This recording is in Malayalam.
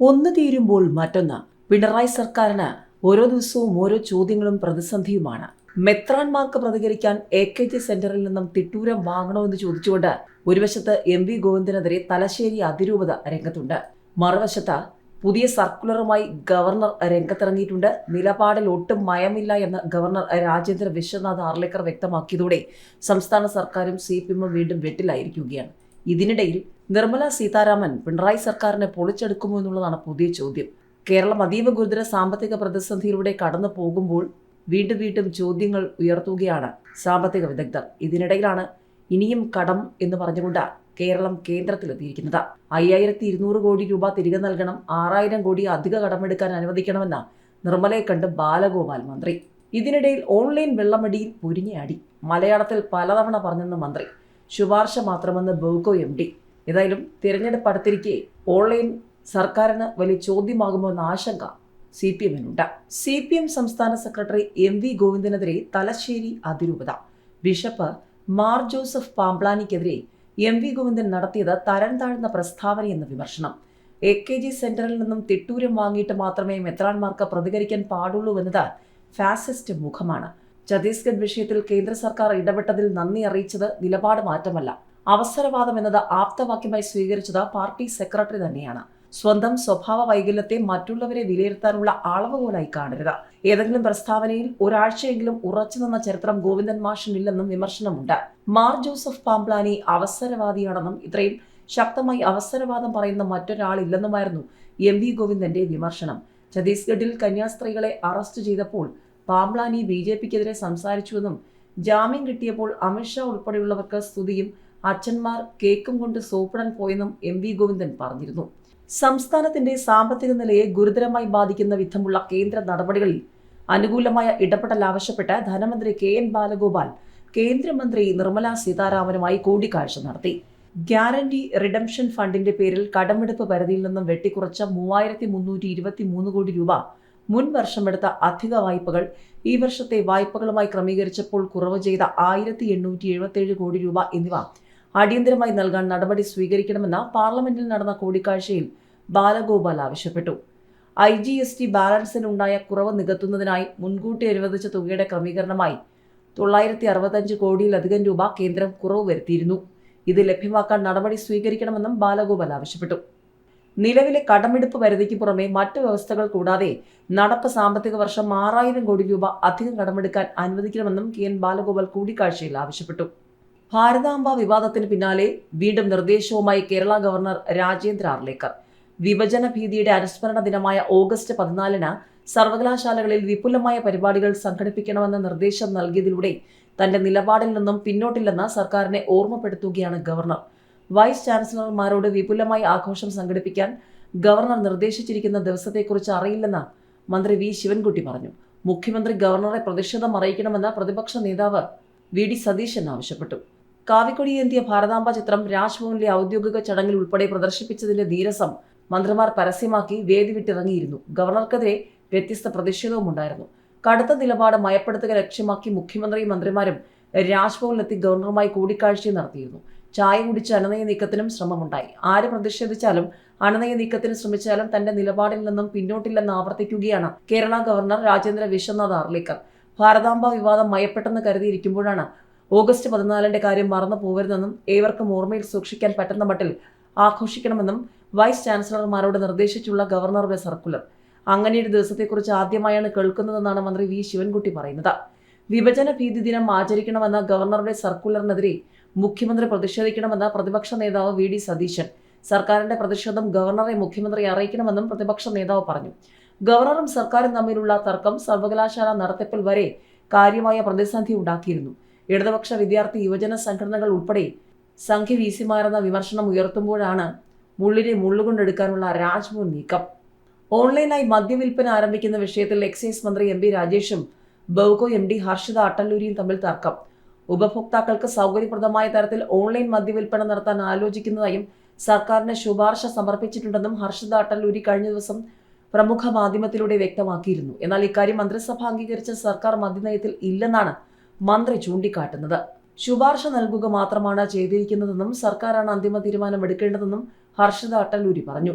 ഒന്ന് തീരുമ്പോൾ മറ്റൊന്ന്. പിണറായി സർക്കാരിന് ഓരോ ദിവസവും ഓരോ ചോദ്യങ്ങളും പ്രതിസന്ധിയുമാണ്. മെത്രാൻമാർക്ക് പ്രതികരിക്കാൻ എ കെ ജി സെന്ററിൽ നിന്നും തിട്ടൂരം വാങ്ങണമെന്ന് ചോദിച്ചുകൊണ്ട് ഒരു വശത്ത് എം വി ഗോവിന്ദനെതിരെ തലശ്ശേരി അതിരൂപത രംഗത്തുണ്ട്. മറുവശത്ത് പുതിയ സർക്കുലറുമായി ഗവർണർ രംഗത്തിറങ്ങിയിട്ടുണ്ട്. നിലപാടിൽ ഒട്ടും മയമില്ല എന്ന് ഗവർണർ രാജേന്ദ്ര വിശ്വനാഥ് ആർലേക്കർ വ്യക്തമാക്കിയതോടെ സംസ്ഥാന സർക്കാരും സി പി എമ്മും വീണ്ടും വെട്ടിലായിരിക്കുകയാണ്. ഇതിനിടയിൽ നിർമ്മല സീതാരാമൻ പിണറായി സർക്കാരിനെ പൊളിച്ചെടുക്കുമോ എന്നുള്ളതാണ് പുതിയ ചോദ്യം. കേരളം അതീവ ഗുരുതര സാമ്പത്തിക പ്രതിസന്ധിയിലൂടെ കടന്നു പോകുമ്പോൾ വീണ്ടും വീണ്ടും ചോദ്യങ്ങൾ ഉയർത്തുകയാണ് സാമ്പത്തിക വിദഗ്ധർ. ഇതിനിടയിലാണ് ഇനിയും കടം എന്ന് പറഞ്ഞുകൊണ്ട് കേരളം കേന്ദ്രത്തിലെത്തിയിരിക്കുന്നത്. അയ്യായിരത്തി ഇരുന്നൂറ് കോടി രൂപ തിരികെ നൽകണം ആറായിരം കോടി അധിക കടമെടുക്കാൻ അനുവദിക്കണമെന്ന നിർമ്മലയെ കണ്ട് ബാലഗോപാൽ മന്ത്രി. ഇതിനിടയിൽ ഓൺലൈൻ വെള്ളമടിയിൽ പൊരിഞ്ഞാടി മലയാളത്തിൽ പലതവണ പറഞ്ഞെന്ന് മന്ത്രി. ശുപാർശ മാത്രമെന്ന് ബോക്കോ എം ഡി. ഏതായാലും തിരഞ്ഞെടുപ്പ് അടുത്തിരിക്കെ ഓൺലൈൻ സർക്കാരിന് വലിയ ചോദ്യമാകുമോ എന്ന ആശങ്ക സി പി എമ്മിനുണ്ട്. സി പി എം സംസ്ഥാന സെക്രട്ടറി എം വി ഗോവിന്ദനെതിരെ തലശ്ശേരി അതിരൂപത. ബിഷപ്പ് മാർ ജോസഫ് പാംപ്ലാനിക്കെതിരെ എം വി ഗോവിന്ദൻ നടത്തിയത് തരം താഴ്ന്ന പ്രസ്താവനയെന്ന വിമർശനം. എ കെ ജി സെന്ററിൽ നിന്നും തിട്ടൂരം വാങ്ങിയിട്ട് മാത്രമേ മെത്രാൻമാർക്ക് പ്രതികരിക്കാൻ പാടുള്ളൂ എന്നത് ഫാസിസ്റ്റ് മുഖമാണ്. ഛത്തീസ്ഗഡ് വിഷയത്തിൽ കേന്ദ്ര സർക്കാർ ഇടപെട്ടതിൽ നന്ദി അറിയിച്ചത് നിലപാട് മാറ്റമല്ല. അവസരവാദം എന്നത് ആപ്തവാക്യമായി സ്വീകരിച്ചത് പാർട്ടി സെക്രട്ടറി തന്നെയാണ്. സ്വന്തം സ്വഭാവ വൈകല്യത്തെ മറ്റുള്ളവരെ വിലയിരുത്താനുള്ള അളവുകോലായി കാണരുത്. ഏതെങ്കിലും പ്രസ്താവനയിൽ ഒരാഴ്ചയെങ്കിലും ഉറച്ചു നിന്ന ചരിത്രം ഗോവിന്ദൻ മാഷിനില്ലെന്നും വിമർശനമുണ്ട്. മാർ ജോസഫ് പാംപ്ലാനി അവസരവാദിയാണെന്നും ഇത്രയും ശക്തമായി അവസരവാദം പറയുന്ന മറ്റൊരാളില്ലെന്നുമായിരുന്നു എം വി ഗോവിന്ദന്റെ വിമർശനം. ഛത്തീസ്ഗഡിൽ കന്യാസ്ത്രീകളെ അറസ്റ്റ് ചെയ്തപ്പോൾ പാംപ്ലാനി ബി ജെ പിക്കെതിരെ സംസാരിച്ചുവെന്നും ജാമ്യം കിട്ടിയപ്പോൾ അമിത്ഷാ ഉൾപ്പെടെയുള്ളവർക്ക് സ്തുതിയും അച്ഛന്മാർ കേക്കും കൊണ്ട് സോപ്പിടാൻ പോയെന്നും എം വി ഗോവിന്ദൻ പറഞ്ഞിരുന്നു. സംസ്ഥാനത്തിന്റെ സാമ്പത്തിക നിലയെ ഗുരുതരമായി ബാധിക്കുന്ന വിധമുള്ള കേന്ദ്ര നടപടികളിൽ അനുകൂലമായ ഇടപെടൽ ആവശ്യപ്പെട്ട് ധനമന്ത്രി കെ എൻ ബാലഗോപാൽ കേന്ദ്രമന്ത്രി നിർമ്മല സീതാരാമനുമായി കൂടിക്കാഴ്ച നടത്തി. ഗ്യാരണ്ടി റിഡംഷൻ ഫണ്ടിന്റെ പേരിൽ കടമെടുപ്പ് പരിധിയിൽ നിന്നും വെട്ടിക്കുറച്ച മൂവായിരത്തി മുന്നൂറ്റി ഇരുപത്തി മൂന്ന് കോടി രൂപ മുൻ വർഷമെടുത്ത അധിക വായ്പകൾ ഈ വർഷത്തെ വായ്പകളുമായി ക്രമീകരിച്ചപ്പോൾ കുറവ് ചെയ്ത ആയിരത്തി എണ്ണൂറ്റി എഴുപത്തി കോടി രൂപ എന്നിവ അടിയന്തരമായി നൽകാൻ നടപടി സ്വീകരിക്കണമെന്ന പാർലമെന്റിൽ നടന്ന കൂടിക്കാഴ്ചയിൽ ബാലഗോപാൽ ആവശ്യപ്പെട്ടു. ഐ ജി എസ് ടി ബാലൻസിനുണ്ടായ കുറവ് നികത്തുന്നതിനായി മുൻകൂട്ടി അനുവദിച്ച തുകയുടെ ക്രമീകരണമായി തൊള്ളായിരത്തി അറുപത്തഞ്ച് കോടിയിലധികം രൂപ കേന്ദ്രം കുറവ് വരുത്തിയിരുന്നു. ഇത് ലഭ്യമാക്കാൻ നടപടി സ്വീകരിക്കണമെന്നും ബാലഗോപാൽ ആവശ്യപ്പെട്ടു. നിലവിലെ കടമെടുപ്പ് പരിധിക്ക് പുറമെ മറ്റു വ്യവസ്ഥകൾ കൂടാതെ നടപ്പ് സാമ്പത്തിക വർഷം ആറായിരം കോടി രൂപ അധികം കടമെടുക്കാൻ അനുവദിക്കണമെന്നും കെ എൻ ബാലഗോപാൽ കൂടിക്കാഴ്ചയിൽ ആവശ്യപ്പെട്ടു. ഭാരതാംബ വിവാദത്തിന് പിന്നാലെ വീണ്ടും നിർദ്ദേശവുമായി കേരള ഗവർണർ രാജേന്ദ്ര ആർലേക്കർ. വിഭജന ഭീതിയുടെ അനുസ്മരണ ദിനമായ ഓഗസ്റ്റ് പതിനാലിന് സർവകലാശാലകളിൽ വിപുലമായ പരിപാടികൾ സംഘടിപ്പിക്കണമെന്ന നിർദ്ദേശം നൽകിയതിലൂടെ തന്റെ നിലപാടിൽ നിന്നും പിന്നോട്ടില്ലെന്ന് സർക്കാരിനെ ഓർമ്മപ്പെടുത്തുകയാണ് ഗവർണർ. വൈസ് ചാൻസലർമാരോട് വിപുലമായ ആഘോഷം സംഘടിപ്പിക്കാൻ ഗവർണർ നിർദ്ദേശിച്ചിരിക്കുന്ന ദിവസത്തെക്കുറിച്ച് അറിയില്ലെന്ന് മന്ത്രി വി. ശിവൻകുട്ടി പറഞ്ഞു. മുഖ്യമന്ത്രി ഗവർണറെ പ്രതിഷേധം അറിയിക്കണമെന്ന് പ്രതിപക്ഷ നേതാവ് വി. ഡി. സതീശൻ ആവശ്യപ്പെട്ടു. കാവിക്കൊടിയേന്തിയ ഭാരതാംബ ചിത്രം രാജ്ഭവനിലെ ഔദ്യോഗിക ചടങ്ങിൽ ഉൾപ്പെടെ പ്രദർശിപ്പിച്ചതിന്റെ ധീരസം മന്ത്രിമാർ പരസ്യമാക്കി വേദി വിട്ടിറങ്ങിയിരുന്നു. ഗവർണർക്കെതിരെ വ്യത്യസ്ത പ്രതിഷേധവും ഉണ്ടായിരുന്നു കടുത്ത നിലപാട് മയപ്പെടുത്തുക ലക്ഷ്യമാക്കി മുഖ്യമന്ത്രിയും മന്ത്രിമാരും രാജ്ഭവനിലെത്തി ഗവർണറുമായി കൂടിക്കാഴ്ചയും നടത്തിയിരുന്നു. ചായ കുടിച്ച് അനനയ നീക്കത്തിനും ശ്രമമുണ്ടായി. ആര് പ്രതിഷേധിച്ചാലും അനനയ നീക്കത്തിന് ശ്രമിച്ചാലും തന്റെ നിലപാടിൽ നിന്നും പിന്നോട്ടില്ലെന്ന് ആവർത്തിക്കുകയാണ് കേരള ഗവർണർ രാജേന്ദ്ര വിശ്വനാഥ് ആർലേക്കർ. ഭാരതാംബ വിവാദം മയപ്പെട്ടെന്ന് കരുതിയിരിക്കുമ്പോഴാണ് ഓഗസ്റ്റ് പതിനാലിന്റെ കാര്യം മറന്നു പോകരുതെന്നും ഏവർക്കും ഓർമ്മയിൽ സൂക്ഷിക്കാൻ പറ്റുന്ന മട്ടിൽ ആഘോഷിക്കണമെന്നും വൈസ് ചാൻസലർമാരോട് നിർദ്ദേശിച്ചുള്ള ഗവർണറുടെ സർക്കുലർ. അങ്ങനെയൊരു ദിവസത്തെക്കുറിച്ച് ആദ്യമായാണ് കേൾക്കുന്നതെന്നാണ് മന്ത്രി വി. ശിവൻകുട്ടി പറയുന്നത്. വിഭജന ഭീതി ദിനം ആചരിക്കണമെന്ന ഗവർണറുടെ സർക്കുലറിനെതിരെ മുഖ്യമന്ത്രി പ്രതിഷേധിക്കണമെന്ന പ്രതിപക്ഷ നേതാവ് വി. ഡി. സതീശൻ. സർക്കാരിന്റെ പ്രതിഷേധം ഗവർണറെ മുഖ്യമന്ത്രി അറിയിക്കണമെന്നും പ്രതിപക്ഷ നേതാവ് പറഞ്ഞു. ഗവർണറും സർക്കാരും തമ്മിലുള്ള തർക്കം സർവകലാശാല നടത്തിപ്പിൽ വരെ കാര്യമായ പ്രതിസന്ധി ഉണ്ടാക്കിയിരുന്നു. ഇടതുപക്ഷ വിദ്യാർത്ഥി യുവജന സംഘടനകൾ ഉൾപ്പെടെ സംഖ്യ വീശിമാറുന്ന വിമർശനം ഉയർത്തുമ്പോഴാണ് മുള്ളിനെ മുള്ളുകൊണ്ടെടുക്കാനുള്ള രാജ്മോൻ നീക്കം. ഓൺലൈനായി മദ്യവിൽപ്പന ആരംഭിക്കുന്ന വിഷയത്തിൽ എക്സൈസ് മന്ത്രി എം പി രാജേഷും ബൗകോ എം ഡി ഹർഷിത അട്ടല്ലൂരിയും തമ്മിൽ തർക്കം. ഉപഭോക്താക്കൾക്ക് സൗകര്യപ്രദമായ തരത്തിൽ ഓൺലൈൻ മദ്യവിൽപ്പന നടത്താൻ ആലോചിക്കുന്നതായും സർക്കാരിന് ശുപാർശ സമർപ്പിച്ചിട്ടുണ്ടെന്നും ഹർഷിത അട്ടല്ലൂരി കഴിഞ്ഞ ദിവസം പ്രമുഖ മാധ്യമത്തിലൂടെ വ്യക്തമാക്കിയിരുന്നു. എന്നാൽ ഇക്കാര്യം മന്ത്രിസഭ അംഗീകരിച്ച സർക്കാർ മദ്യനയത്തിൽ ഇല്ലെന്നാണ് മന്ത്രി ചൂണ്ടിക്കാട്ടുന്നത്. ശുപാർശ നൽകുക മാത്രമാണ് ചെയ്തിരിക്കുന്നതെന്നും സർക്കാരാണ് അന്തിമ തീരുമാനം എടുക്കേണ്ടതെന്നും ഹർഷിത അട്ടലൂരി പറഞ്ഞു.